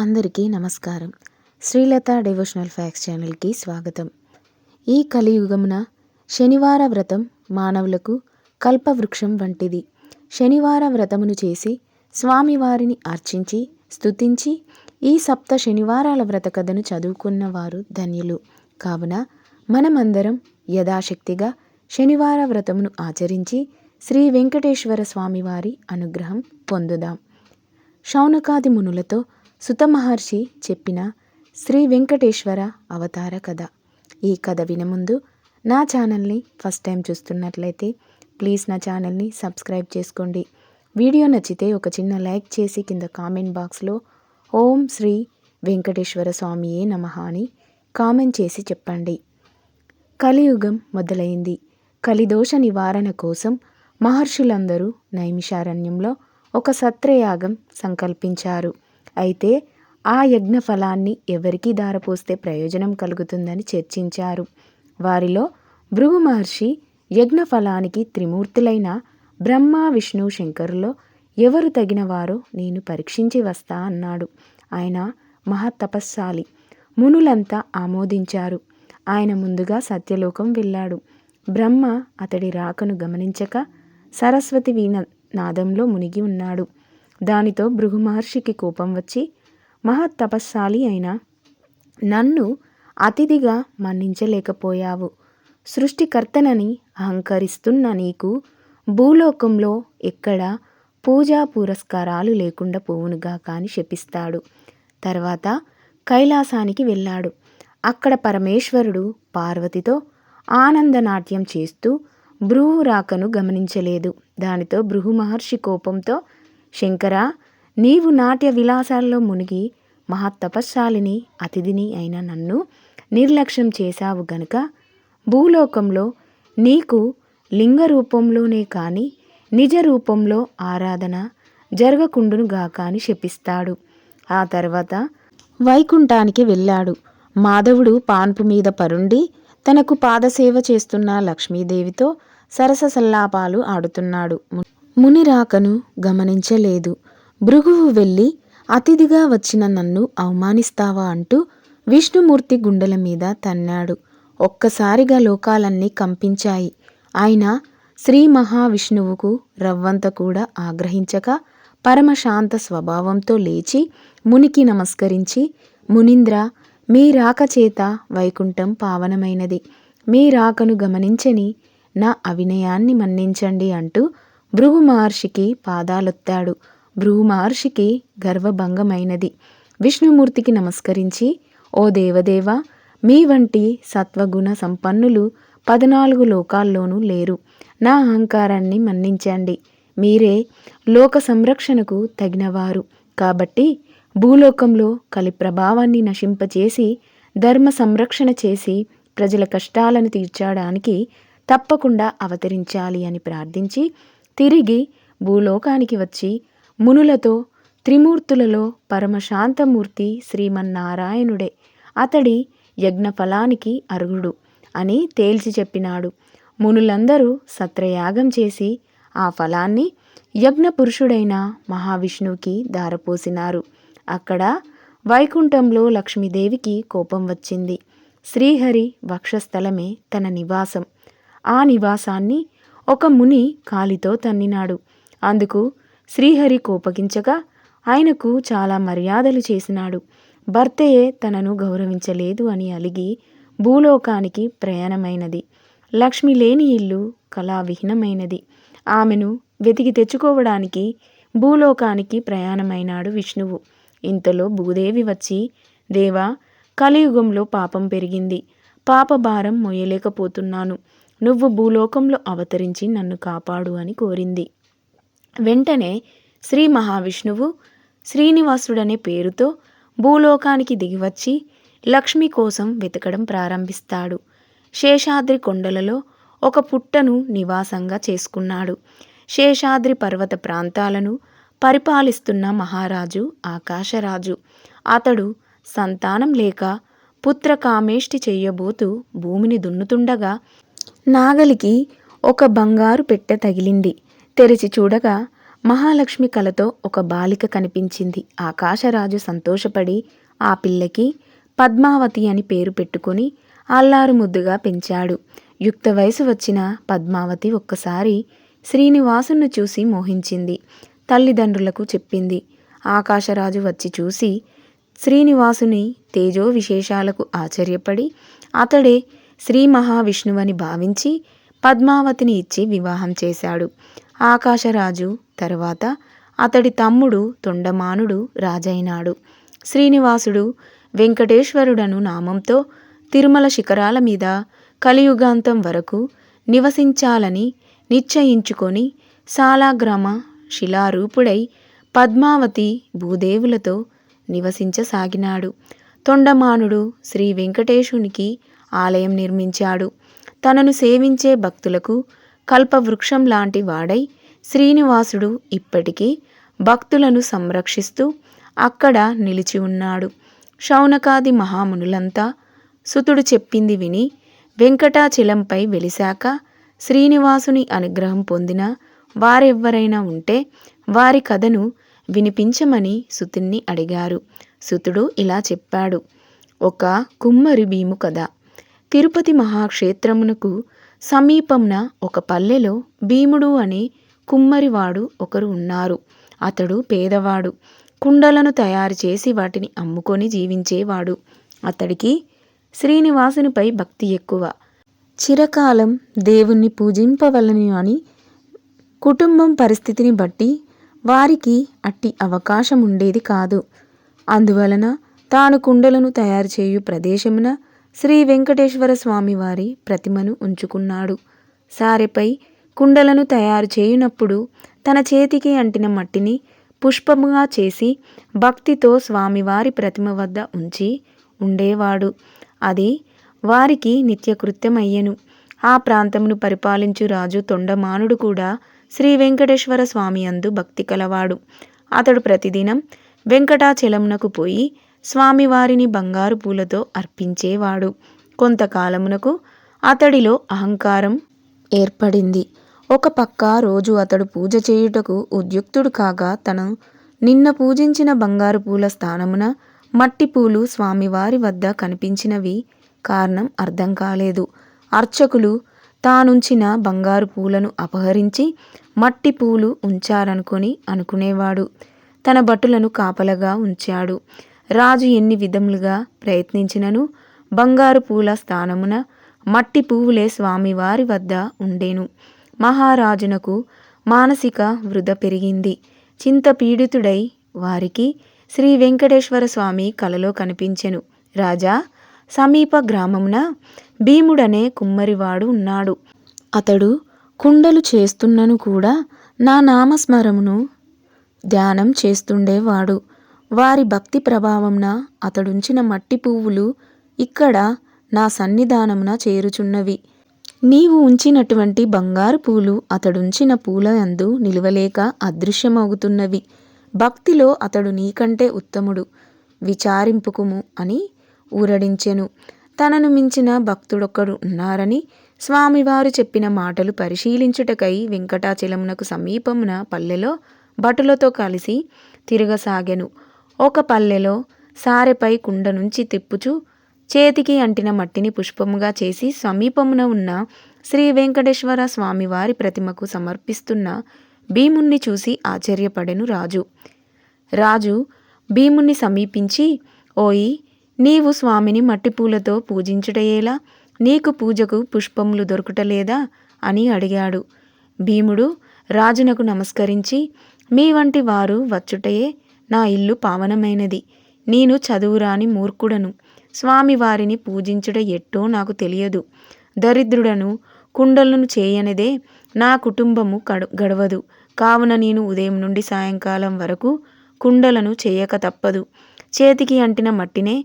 అందరికీ నమస్కారం. Srilatha devotional fax ఛానల్కి స్వాగతం. ఈ కలియుగమున శనివార వ్రతం మానవులకు కల్పవృక్షం వంటిది. శనివార వ్రతమును చేసి స్వామివారిని అర్చించి స్తుతించి ఈ సప్త శనివారాల వ్రత కథను చదువుకున్న వారు ధన్యులు. కావున మనమందరం యథాశక్తిగా శనివార వ్రతమును ఆచరించి శ్రీ వెంకటేశ్వర స్వామివారి అనుగ్రహం పొందుదాం. శౌనకాది మునులతో సుత మహర్షి చెప్పిన శ్రీ వెంకటేశ్వర అవతార కథ. ఈ కథ వినముందు నా ఛానల్ని ఫస్ట్ టైం చూస్తున్నట్లయితే ప్లీజ్ నా ఛానల్ని సబ్స్క్రైబ్ చేసుకోండి. వీడియో నచ్చితే ఒక చిన్న లైక్ చేసి కింద కామెంట్ బాక్స్లో ఓం శ్రీ వెంకటేశ్వర స్వామియే నమ అని కామెంట్ చేసి చెప్పండి. కలియుగం మొదలైంది. కలిదోష నివారణ కోసం మహర్షులందరూ నైమిషారణ్యంలో ఒక సత్రయాగం సంకల్పించారు. అయితే ఆ యజ్ఞ ఫలాన్ని ఎవరికి దారపోస్తే ప్రయోజనం కలుగుతుందని చర్చించారు. వారిలో భృగు మహర్షి యజ్ఞ ఫలానికి త్రిమూర్తులైన బ్రహ్మ విష్ణు శంకరులో ఎవరు తగినవారో నేను పరీక్షించి వస్తా అన్నాడు. ఆయన మహాతపస్శాలి. మునులంతా ఆమోదించారు. ఆయన ముందుగా సత్యలోకం వెళ్ళాడు. బ్రహ్మ అతడి రాకను గమనించక సరస్వతి వీణ నాదంలో మునిగి ఉన్నాడు. దానితో భృగు మహర్షికి కోపం వచ్చి మహత్తపస్సాలి అయిన నన్ను అతిథిగా మన్నించలేకపోయావు. సృష్టికర్తనని అహంకరిస్తున్న నీకు భూలోకంలో ఎక్కడా పూజా పురస్కారాలు లేకుండా పోవునుగా కాని శపిస్తాడు. తర్వాత కైలాసానికి వెళ్ళాడు. అక్కడ పరమేశ్వరుడు పార్వతితో ఆనందనాట్యం చేస్తూ భృగు రాకను గమనించలేదు. దానితో భృహు మహర్షి కోపంతో శంకర నీవు నాట్య విలాసాల్లో మునిగి మహత్తపస్శాలిని అతిథిని అయిన నన్ను నిర్లక్ష్యం చేశావు గనుక భూలోకంలో నీకు లింగ రూపంలోనే కాని నిజ రూపంలో ఆరాధన జరగకుండునుగాక అని శపిస్తాడు. ఆ తర్వాత వైకుంఠానికి వెళ్ళాడు. మాధవుడు పాన్పు మీద పరుండి తనకు పాదసేవ చేస్తున్న లక్ష్మీదేవితో సరస సల్లాపాలు ఆడుతున్నాడు. ముని రాకను గమనించలేదు. భృగువు వెళ్ళి అతిథిగా వచ్చిన నన్ను అవమానిస్తావా? అంటూ విష్ణుమూర్తి గుండెల మీద తన్నాడు. ఒక్కసారిగా లోకాలన్నీ కంపించాయి. ఆయన శ్రీ మహావిష్ణువుకు రవ్వంత కూడా ఆగ్రహించక పరమశాంత స్వభావంతో లేచి మునికి నమస్కరించి మునింద్ర మీ రాక చేత వైకుంఠం పావనమైనది. మీ రాకను గమనించని నా అవినయాన్ని మన్నించండి అంటూ భృగు మహర్షికి పాదాలొత్తాడు. భృగు మహర్షికి గర్వభంగమైనది. విష్ణుమూర్తికి నమస్కరించి ఓ దేవదేవ మీ వంటి సత్వగుణ సంపన్నులు పద్నాలుగు లోకాల్లోనూ లేరు. నా అహంకారాన్ని మన్నించండి. మీరే లోక సంరక్షణకు తగినవారు. కాబట్టి భూలోకంలో కలి ప్రభావాన్ని నశింపచేసి ధర్మ సంరక్షణ చేసి ప్రజల కష్టాలను తీర్చడానికి తప్పకుండా అవతరించాలి అని ప్రార్థించి తిరిగి భూలోకానికి వచ్చి మునులతో త్రిమూర్తులలో పరమశాంతమూర్తి శ్రీమన్నారాయణుడే. అతడి యజ్ఞఫలానికి అర్హుడు అని తేల్చి చెప్పినాడు. మునులందరూ సత్రయాగం చేసి ఆ ఫలాన్ని యజ్ఞ పురుషుడైన మహావిష్ణువుకి దారపోసినారు అక్కడ వైకుంఠంలో లక్ష్మీదేవికి కోపం వచ్చింది. శ్రీహరి వక్షస్థలమే తన నివాసం. ఆ నివాసాన్ని ఒక ముని కాలితో తన్నినాడు. అందుకు శ్రీహరి కోపగించగా ఆయనకు చాలా మర్యాదలు చేసినాడు. భర్తయే తనను గౌరవించలేదు అని అలిగి భూలోకానికి ప్రయాణమైనది. లక్ష్మి లేని ఇల్లు కళావిహీనమైనది. ఆమెను వెతికి తెచ్చుకోవడానికి భూలోకానికి ప్రయాణమైనాడు విష్ణువు. ఇంతలో భూదేవి వచ్చి దేవా కలియుగంలో పాపం పెరిగింది. పాప భారం మొయ్యలేకపోతున్నాను. నువ్వు భూలోకంలో అవతరించి నన్ను కాపాడు అని కోరింది. వెంటనే శ్రీ మహావిష్ణువు శ్రీనివాసుడనే పేరుతో భూలోకానికి దిగివచ్చి లక్ష్మి కోసం వెతకడం ప్రారంభిస్తాడు. శేషాద్రి కొండలలో ఒక పుట్టను నివాసంగా చేసుకున్నాడు. శేషాద్రి పర్వత ప్రాంతాలను పరిపాలిస్తున్న మహారాజు ఆకాశరాజు. అతడు సంతానం లేక పుత్ర కామేష్టి చెయ్యబోతూ భూమిని దున్నుతుండగా నాగలికి ఒక బంగారు పెట్టె తగిలింది. తెరిచి చూడగా మహాలక్ష్మి కలతో ఒక బాలిక కనిపించింది. ఆకాశరాజు సంతోషపడి ఆ పిల్లకి పద్మావతి అని పేరు పెట్టుకొని అల్లారు ముద్దుగా పెంచాడు. యుక్త వయసు వచ్చిన పద్మావతి ఒక్కసారి శ్రీనివాసును చూసి మోహించింది. తల్లిదండ్రులకు చెప్పింది. ఆకాశరాజు వచ్చి చూసి శ్రీనివాసుని తేజో విశేషాలకు ఆశ్చర్యపడి అతడే శ్రీ మహావిష్ణువని భావించి పద్మావతిని ఇచ్చి వివాహం చేశాడు. ఆకాశరాజు తరువాత అతడి తమ్ముడు తొండమానుడు రాజైనాడు. శ్రీనివాసుడు వెంకటేశ్వరుడను నామంతో తిరుమల శిఖరాల మీద కలియుగాంతం వరకు నివసించాలని నిశ్చయించుకొని సాలాగ్రామ శిలారూపుడై పద్మావతి భూదేవులతో నివసించసాగినాడు. తొండమానుడు శ్రీ వెంకటేశునికి ఆలయం నిర్మించాడు. తనను సేవించే భక్తులకు కల్పవృక్షం లాంటి వాడై శ్రీనివాసుడు ఇప్పటికీ భక్తులను సంరక్షిస్తూ అక్కడ నిలిచి ఉన్నాడు. శౌనకాది మహామునులంతా సుతుడు చెప్పింది విని వెంకటాచలంపై వెలిశాక శ్రీనివాసుని అనుగ్రహం పొందిన వారెవ్వరైనా ఉంటే వారి కథను వినిపించమని సుతుణ్ణి అడిగారు. సుతుడు ఇలా చెప్పాడు. ఒక కుమ్మరి భీము కథ తిరుపతి మహాక్షేత్రమునకు సమీపంన ఒక పల్లెలో భీముడు అనే కుమ్మరివాడు ఒకరు ఉన్నారు. అతడు పేదవాడు. కుండలను తయారు చేసి వాటిని అమ్ముకొని జీవించేవాడు. అతడికి శ్రీనివాసునిపై భక్తి ఎక్కువ. చిరకాలం దేవుణ్ణి పూజింపవలని అని కుటుంబం పరిస్థితిని బట్టి వారికి అట్టి అవకాశం ఉండేది కాదు. అందువలన తాను కుండలను తయారు చేయు ప్రదేశమున శ్రీ వెంకటేశ్వర స్వామివారి ప్రతిమను ఉంచుకున్నాడు. సారెపై కుండలను తయారు చేయునప్పుడు తన చేతికి అంటిన మట్టిని పుష్పముగా చేసి భక్తితో స్వామివారి ప్రతిమ వద్ద ఉంచి ఉండేవాడు. అది వారికి నిత్యకృత్యమయ్యెను. ఆ ప్రాంతమును పరిపాలించు రాజు తొండమానుడు కూడా శ్రీ వెంకటేశ్వర స్వామి అందు భక్తి కలవాడు. అతడు ప్రతిదినం వెంకటాచలమునకు పోయి స్వామివారిని బంగారు పూలతో అర్పించేవాడు. కొంతకాలమునకు అతడిలో అహంకారం ఏర్పడింది. ఒక పక్క రోజు అతడు పూజ చేయుటకు ఉద్యుక్తుడు కాగా తను నిన్న పూజించిన బంగారు పూల స్థానమున మట్టి పూలు స్వామివారి వద్ద కనిపించినవి. కారణం అర్థం కాలేదు. అర్చకులు తానుంచిన బంగారు పూలను అపహరించి మట్టి పూలు ఉంచారనుకొని అనుకునేవాడు. తన భటులను కాపలగా ఉంచాడు. రాజు ఎన్ని విధములుగా ప్రయత్నించినను? బంగారు పూల స్థానమున మట్టి పువ్వులే స్వామివారి వద్ద ఉండేను. మహారాజునకు మానసిక వృధ పెరిగింది. చింతపీడితుడై వారికి శ్రీ వెంకటేశ్వర స్వామి కలలో కనిపించెను. రాజా సమీప గ్రామమున భీముడనే కుమ్మరివాడు ఉన్నాడు. అతడు కుండలు చేస్తున్నను కూడా నా నామస్మరమును ధ్యానం చేస్తుండేవాడు. వారి భక్తి ప్రభావంన అతడుంచిన మట్టి పువ్వులు ఇక్కడ నా సన్నిధానమున చేరుచున్నవి. నీవు ఉంచినటువంటి బంగారు పూలు అతడుంచిన పూల యందు నిలవలేక అదృశ్యమవుతున్నవి. భక్తిలో అతడు నీకంటే ఉత్తముడు. విచారింపుకుము అని ఊరడించెను. తనను మించిన భక్తుడొక్కడు ఉన్నారని స్వామివారు చెప్పిన మాటలు పరిశీలించుటకై వెంకటాచలమునకు సమీపమున పల్లెలో భటులతో కలిసి తిరగసాగెను. ఒక పల్లెలో సారెపై కుండ నుంచి తిప్పుచూ చేతికి అంటిన మట్టిని పుష్పముగా చేసి సమీపమున ఉన్న శ్రీ వెంకటేశ్వర స్వామివారి ప్రతిమకు సమర్పిస్తున్న భీముణ్ణి చూసి ఆశ్చర్యపడెను రాజు. రాజు భీముణ్ణి సమీపించి ఓయి నీవు స్వామిని మట్టిపూలతో పూజించుటయేలా నీకు పూజకు పుష్పములు దొరుకుటలేదా అని అడిగాడు. భీముడు రాజునకు నమస్కరించి మీ వంటి వారు వచ్చుటయే నా ఇల్లు పావనమైనది. నేను చదువురాని మూర్ఖుడను. స్వామివారిని పూజించుట ఎట్టో నాకు తెలియదు. దరిద్రుడను కుండలను చేయనిదే నా కుటుంబము కడు గడవదు. కావున నేను ఉదయం నుండి సాయంకాలం వరకు కుండలను చేయక తప్పదు. చేతికి అంటిన మట్టినే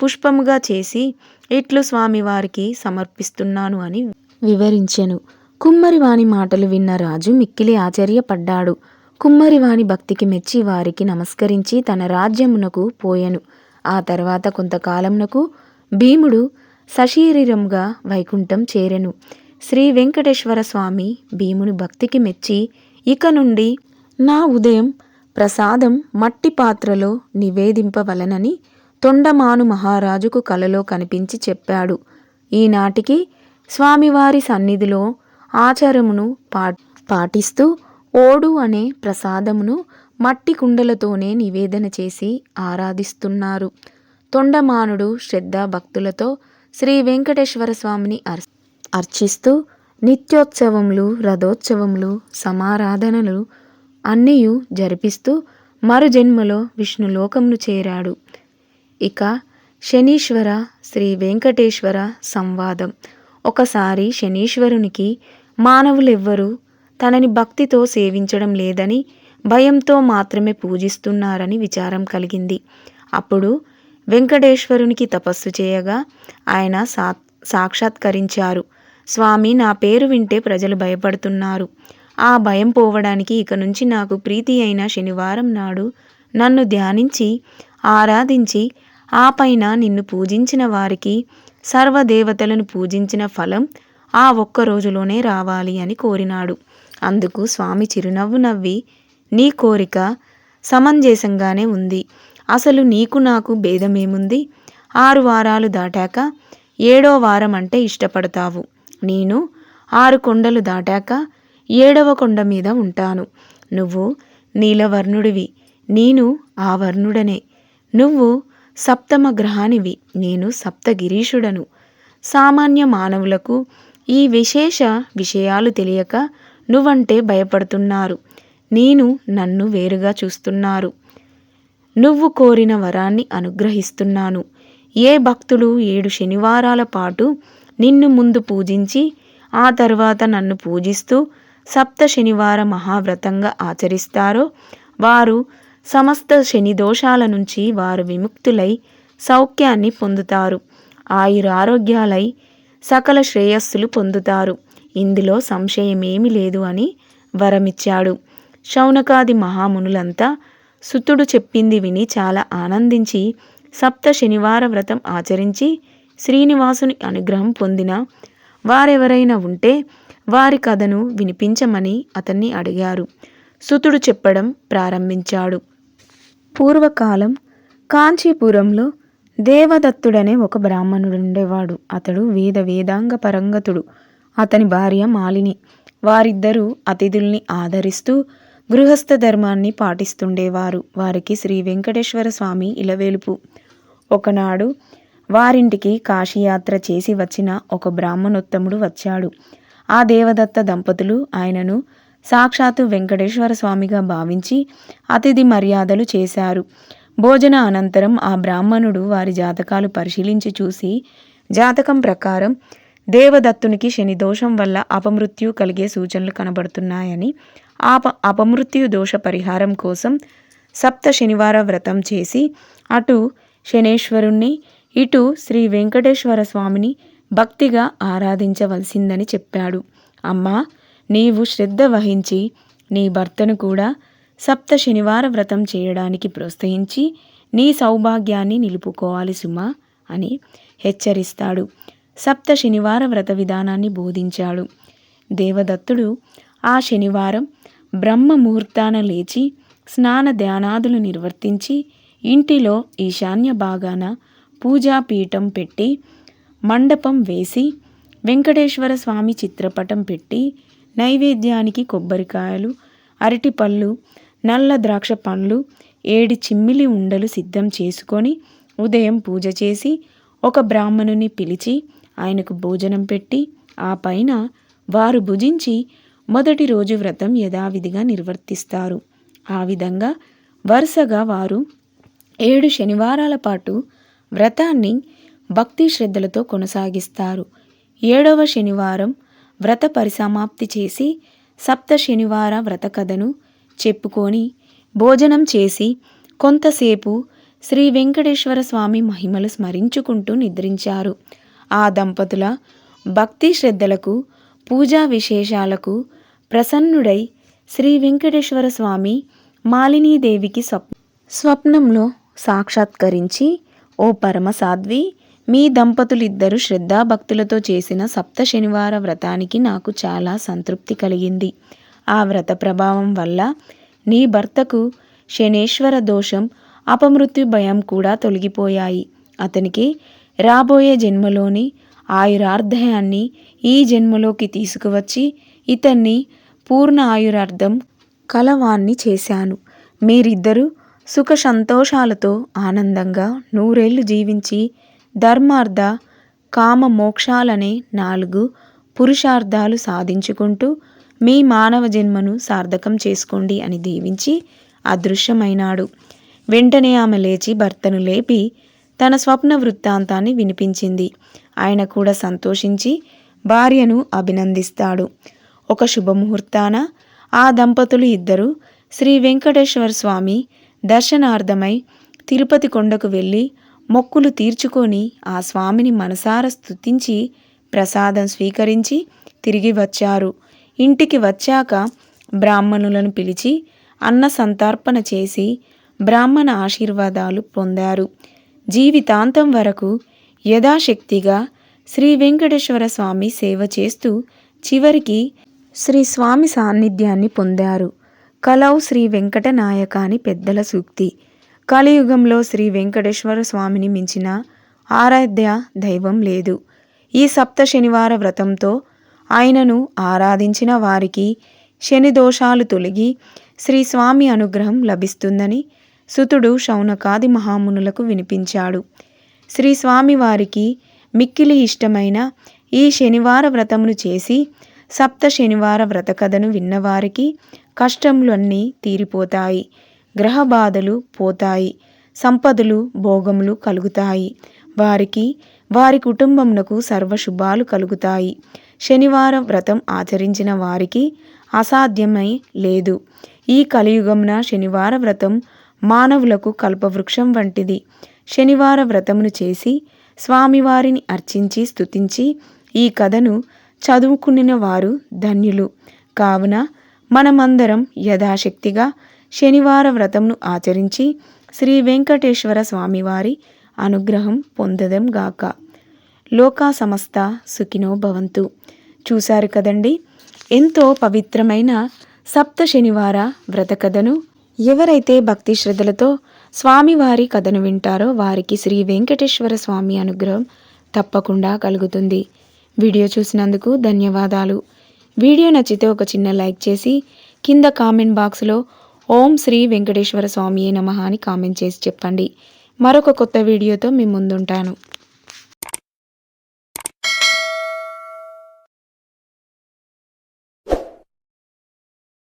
పుష్పముగా చేసి ఇట్లు స్వామివారికి సమర్పిస్తున్నాను అని వివరించెను. కుమ్మరివాని మాటలు విన్న రాజు మిక్కిలి ఆశ్చర్యపడ్డాడు. కుమ్మరివాని భక్తికి మెచ్చి వారికి నమస్కరించి తన రాజ్యమునకు పోయెను. ఆ తర్వాత కొంతకాలమునకు భీముడు సశరీరంగా వైకుంఠం చేరెను. శ్రీ వెంకటేశ్వర స్వామి భీముని భక్తికి మెచ్చి ఇక నుండి నా ఉదయం ప్రసాదం మట్టి పాత్రలో నివేదింపవలనని తొండమాను మహారాజుకు కలలో కనిపించి చెప్పాడు. ఈనాటికి స్వామివారి సన్నిధిలో ఆచారమును పా పాటిస్తూ ఓడు అనే ప్రసాదమును మట్టి కుండలతోనే నివేదన చేసి ఆరాధిస్తున్నారు. తొండమానుడు శ్రద్ధాభక్తులతో శ్రీ వెంకటేశ్వర స్వామిని అర్ అర్చిస్తూ నిత్యోత్సవములు రథోత్సవములు సమారాధనలు అన్నీయు జరిపిస్తూ మరు జన్మలో విష్ణులోకమును చేరాడు. ఇక శనీశ్వర శ్రీ వెంకటేశ్వర సంవాదం. ఒకసారి శనీశ్వరునికి మానవులెవ్వరూ తనని భక్తితో సేవించడం లేదని భయంతో మాత్రమే పూజిస్తున్నారని విచారం కలిగింది. అప్పుడు వెంకటేశ్వరునికి తపస్సు చేయగా ఆయన సా సాక్షాత్కరించారు. స్వామి నా పేరు వింటే ప్రజలు భయపడుతున్నారు. ఆ భయం పోవడానికి ఇక నుంచి నాకు ప్రీతి అయిన శనివారం నాడు నన్ను ధ్యానించి ఆరాధించి ఆ పైన నిన్ను పూజించిన వారికి సర్వదేవతలను పూజించిన ఫలం ఆ ఒక్క రోజులోనే రావాలి అని కోరినాడు. అందుకు స్వామి చిరునవ్వు నవ్వి నీ కోరిక సమంజసంగానే ఉంది. అసలు నీకు నాకు భేదమేముంది? ఆరు వారాలు దాటాక ఏడో వారం అంటే ఇష్టపడతావు. నేను ఆరు కొండలు దాటాక ఏడవ కొండ మీద ఉంటాను. నువ్వు నీలవర్ణుడివి. నేను ఆ వర్ణుడనే. నువ్వు సప్తమ గ్రహానివి నేను సప్తగిరీషుడను. సామాన్య మానవులకు ఈ విశేష విషయాలు తెలియక నువ్వంటే భయపడుతున్నారు. నేను నన్ను వేరుగా చూస్తున్నారు. నువ్వు కోరిన వరాన్ని అనుగ్రహిస్తున్నాను. ఏ భక్తులు ఏడు శనివారాల పాటు నిన్ను ముందు పూజించి ఆ తర్వాత నన్ను పూజిస్తూ సప్త శనివార మహావ్రతంగా ఆచరిస్తారో వారు సమస్త శని దోషాల నుంచి వారు విముక్తులై సౌఖ్యాన్ని పొందుతారు. ఆయురారోగ్యాలై సకల శ్రేయస్సులు పొందుతారు. ఇందులో సంశయమేమి లేదు అని వరమిచ్చాడు. శౌనకాది మహామునులంతా సుతుడు చెప్పింది విని చాలా ఆనందించి సప్త శనివార వ్రతం ఆచరించి శ్రీనివాసుని అనుగ్రహం పొందిన వారెవరైనా ఉంటే వారి కథను వినిపించమని అతన్ని అడిగారు. సుతుడు చెప్పడం ప్రారంభించాడు. పూర్వకాలం కాంచీపురంలో దేవదత్తుడనే ఒక బ్రాహ్మణుడు ఉండేవాడు అతడు వేద వేదాంగ పరంగతుడు అతని భార్య మాలిని. వారిద్దరూ అతిథుల్ని ఆదరిస్తూ గృహస్థ ధర్మాన్ని పాటిస్తుండేవారు. వారికి శ్రీ వెంకటేశ్వర స్వామి ఇలవేలుపు. ఒకనాడు వారింటికి కాశీయాత్ర చేసి వచ్చిన ఒక బ్రాహ్మణోత్తముడు వచ్చాడు. ఆ దేవదత్త దంపతులు ఆయనను సాక్షాత్తు వెంకటేశ్వర స్వామిగా భావించి అతిథి మర్యాదలు చేశారు. భోజన అనంతరం ఆ బ్రాహ్మణుడు వారి జాతకాలు పరిశీలించి చూసి జాతకం ప్రకారం దేవదత్తునికి శని దోషం వల్ల అపమృత్యు కలిగే సూచనలు కనబడుతున్నాయని ఆప అపమృత్యు దోష పరిహారం కోసం సప్త శనివార వ్రతం చేసి అటు శనేశ్వరుణ్ణి ఇటు శ్రీ వెంకటేశ్వర స్వామిని భక్తిగా ఆరాధించవలసిందని చెప్పాడు. అమ్మా నీవు శ్రద్ధ వహించి నీ భర్తను కూడా సప్త శనివార వ్రతం చేయడానికి ప్రోత్సహించి నీ సౌభాగ్యాన్ని నిలుపుకోవాలి సుమా అని హెచ్చరిస్తాడు. సప్త శనివార వ్రత విధానాన్ని బోధించాడు. దేవదత్తుడు ఆ శనివారం బ్రహ్మ ముహూర్తాన లేచి స్నాన ధ్యానాదులు నిర్వర్తించి ఇంటిలో ఈశాన్య భాగాన పూజాపీఠం పెట్టి మండపం వేసి వెంకటేశ్వర స్వామి చిత్రపటం పెట్టి నైవేద్యానికి కొబ్బరికాయలు అరటిపళ్ళు నల్ల ద్రాక్ష పండ్లు ఏడి చిమ్మిలి ఉండలు సిద్ధం చేసుకొని ఉదయం పూజ చేసి ఒక బ్రాహ్మణుని పిలిచి ఆయనకు భోజనం పెట్టి ఆ పైన వారు భుజించి మొదటి రోజు వ్రతం యథావిధిగా నిర్వర్తిస్తారు. ఆ విధంగా వరుసగా వారు ఏడు శనివారాల పాటు వ్రతాన్ని భక్తి శ్రద్ధలతో కొనసాగిస్తారు. ఏడవ శనివారం వ్రత పరిసమాప్తి చేసి సప్త శనివార వ్రత కథను చెప్పుకొని భోజనం చేసి కొంతసేపు శ్రీ వెంకటేశ్వర స్వామి మహిమలు స్మరించుకుంటూ నిద్రించారు. ఆ దంపతుల భక్తి శ్రద్ధలకు పూజా విశేషాలకు ప్రసన్నుడై శ్రీ వెంకటేశ్వర స్వామి మాలినీదేవికి స్వప్ స్వప్నంలో సాక్షాత్కరించి ఓ పరమ సాధ్వి మీ దంపతులిద్దరూ శ్రద్ధాభక్తులతో చేసిన సప్త శనివార వ్రతానికి నాకు చాలా సంతృప్తి కలిగింది. ఆ వ్రత ప్రభావం వల్ల నీ భర్తకు శనేశ్వర దోషం అపమృత్యు భయం కూడా తొలగిపోయాయి. అతనికి రాబోయే జన్మలోని ఆయురార్ధయాన్ని ఈ జన్మలోకి తీసుకువచ్చి ఇతన్ని పూర్ణ ఆయురార్థం కలవాన్ని చేశాను. మీరిద్దరూ సుఖ సంతోషాలతో ఆనందంగా నూరేళ్ళు జీవించి ధర్మార్థ కామ మోక్షాలనే నాలుగు పురుషార్థాలు సాధించుకుంటూ మీ మానవ జన్మను సార్థకం చేసుకోండి అని దీవించి అదృశ్యమైనాడు. వెంటనే ఆమె లేచి భర్తను లేపి తన స్వప్న వృత్తాంతాన్ని వినిపించింది. ఆయన కూడా సంతోషించి భార్యను అభినందిస్తాడు. ఒక శుభముహూర్తాన ఆ దంపతులు ఇద్దరు శ్రీ వెంకటేశ్వర స్వామి దర్శనార్థమై తిరుపతి కొండకు వెళ్ళి మొక్కులు తీర్చుకొని ఆ స్వామిని మనసార స్తుతించి ప్రసాదం స్వీకరించి తిరిగి వచ్చారు. ఇంటికి వచ్చాక బ్రాహ్మణులను పిలిచి అన్న సంతర్పణ చేసి బ్రాహ్మణ ఆశీర్వాదాలు పొందారు. జీవితాంతం వరకు యథాశక్తిగా శ్రీ వెంకటేశ్వర స్వామి సేవ చేస్తూ చివరికి శ్రీ స్వామి సాన్నిధ్యాన్ని పొందారు. కలౌ శ్రీ వెంకట నాయక అని పెద్దల సూక్తి. కలియుగంలో శ్రీ వెంకటేశ్వర స్వామిని మించిన ఆరాధ్య దైవం లేదు. ఈ సప్త శనివార వ్రతంతో ఆయనను ఆరాధించిన వారికి శని దోషాలు తొలగి శ్రీ స్వామి అనుగ్రహం లభిస్తుందని సుతుడు శౌనకాది మహామునులకు వినిపించాడు. శ్రీస్వామివారికి వారికి మిక్కిలి ఇష్టమైన ఈ శనివార వ్రతమును చేసి సప్త శనివార వ్రత కథను విన్నవారికి కష్టములన్నీ తీరిపోతాయి. గ్రహ బాధలు పోతాయి. సంపదలు భోగములు కలుగుతాయి. వారికి వారి కుటుంబమునకు సర్వశుభాలు కలుగుతాయి. శనివార వ్రతం ఆచరించిన వారికి అసాధ్యమై లేదు. ఈ కలియుగమున శనివార వ్రతం మానవులకు కల్పవృక్షం వంటిది. శనివార వ్రతమును చేసి స్వామివారిని అర్చించి స్తుతించి ఈ కథను చదువుకునిన వారు ధన్యులు. కావున మనమందరం యథాశక్తిగా శనివార వ్రతంను ఆచరించి శ్రీ వెంకటేశ్వర స్వామివారి అనుగ్రహం పొందదం గాక. లోకా సమస్త సుఖినో భవంతు. చూశారు కదండి? ఎంతో పవిత్రమైన సప్త శనివార వ్రత కథను ఎవరైతే భక్తి శ్రద్ధలతో స్వామివారి కథను వింటారో వారికి శ్రీ వెంకటేశ్వర స్వామి అనుగ్రహం తప్పకుండా కలుగుతుంది. వీడియో చూసినందుకు ధన్యవాదాలు. వీడియో నచ్చితే ఒక చిన్న లైక్ చేసి కింద కామెంట్ బాక్స్లో ఓం శ్రీ వెంకటేశ్వర స్వామి నమ అని కామెంట్ చేసి చెప్పండి. మరొక కొత్త వీడియోతో మీ ముందుంటాను.